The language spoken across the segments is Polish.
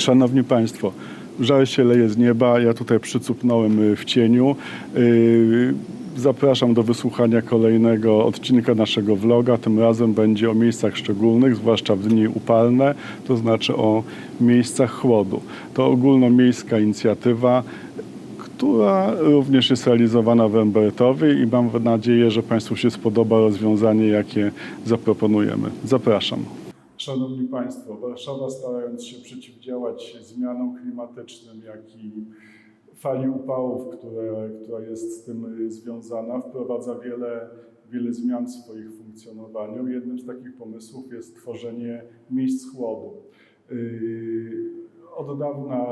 Szanowni Państwo, żal się leje z nieba. Ja tutaj przycupnąłem y, w cieniu. Y, Zapraszam do wysłuchania kolejnego odcinka naszego vloga. Tym razem będzie o miejscach szczególnych, zwłaszcza w dni upalne, to znaczy o miejscach chłodu. To ogólnomiejska inicjatywa, która również jest realizowana w Rembertowie i mam nadzieję, że Państwu się spodoba rozwiązanie, jakie zaproponujemy. Zapraszam. Szanowni Państwo, Warszawa starając się przeciwdziałać zmianom klimatycznym, jak i fali upałów, które, która jest z tym y, związana, wprowadza wiele, wiele zmian w swoich funkcjonowaniu. Jednym z takich pomysłów jest tworzenie miejsc chłodu. Yy, Od dawna,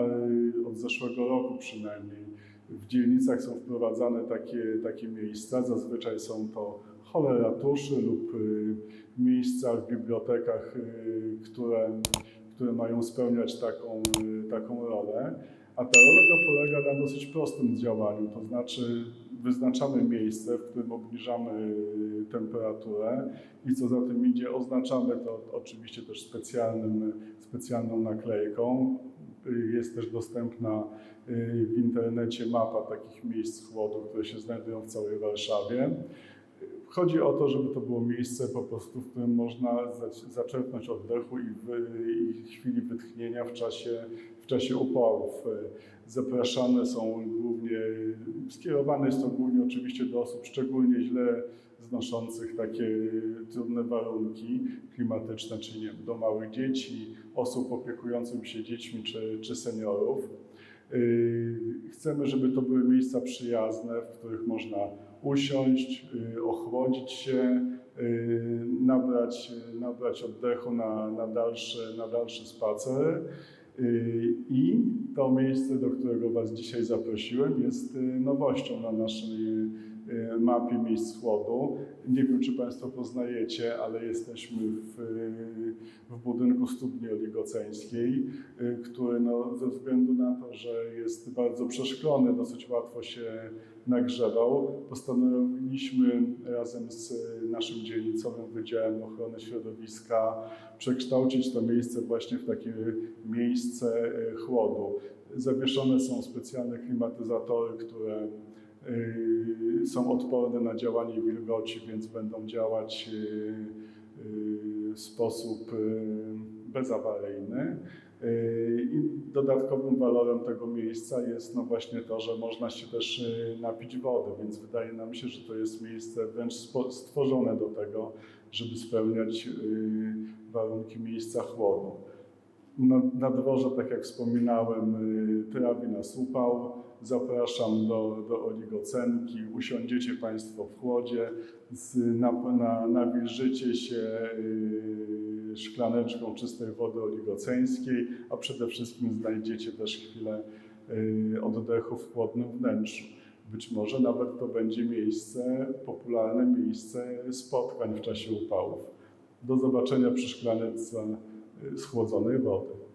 yy, od zeszłego roku przynajmniej, w dzielnicach są wprowadzane takie, takie miejsca. Zazwyczaj są to hole ratuszy lub y, miejsca w bibliotekach, y, które, które mają spełniać taką, y, taką rolę. A ta rola polega na dosyć prostym działaniu, to znaczy wyznaczamy miejsce, w którym obniżamy temperaturę i co za tym idzie, oznaczamy to oczywiście też specjalnym, specjalną naklejką. Jest też dostępna w internecie mapa takich miejsc chłodu, które się znajdują w całej Warszawie. Chodzi o to, żeby to było miejsce po prostu, w którym można zac- zaczerpnąć oddechu i, w, i chwili wytchnienia w czasie, w czasie upałów. Zapraszane są głównie, skierowane jest to głównie oczywiście do osób szczególnie źle znoszących takie trudne warunki klimatyczne, czyli nie, do małych dzieci, osób opiekujących się dziećmi czy, czy seniorów. Yy, Chcemy, żeby to były miejsca przyjazne, w których można usiąść, yy, ochłodzić się, yy, nabrać, nabrać oddechu na, na, dalszy, na dalszy spacer. I to miejsce, do którego Was dzisiaj zaprosiłem, jest nowością na naszej mapie miejsc chłodu. Nie wiem, czy Państwo poznajecie, ale jesteśmy w, w budynku studni oligoceńskiej, y, który no, ze względu na to, że jest bardzo przeszklony, dosyć łatwo się nagrzewał, postanowiliśmy razem z naszym dzielnicowym Wydziałem Ochrony Środowiska przekształcić to miejsce właśnie w takie miejsce chłodu. Zawieszone są specjalne klimatyzatory, które są odporne na działanie wilgoci, więc będą działać y, y, w sposób y, bezawaryjny. Y, I dodatkowym walorem tego miejsca jest no właśnie to, że można się też y, napić wody, więc wydaje nam się, że to jest miejsce wręcz stworzone do tego, żeby spełniać y, warunki miejsca chłodu. Na, na dworze, tak jak wspominałem, y, trawi nas upał. Zapraszam do, do oligocenki. Usiądziecie Państwo w chłodzie, na, na, nawilżycie się y, szklaneczką czystej wody oligoceńskiej, a przede wszystkim znajdziecie też chwilę y, oddechu w chłodnym wnętrzu. Być może nawet to będzie miejsce, popularne miejsce spotkań w czasie upałów. Do zobaczenia przy szklaneczce schłodzonej wody.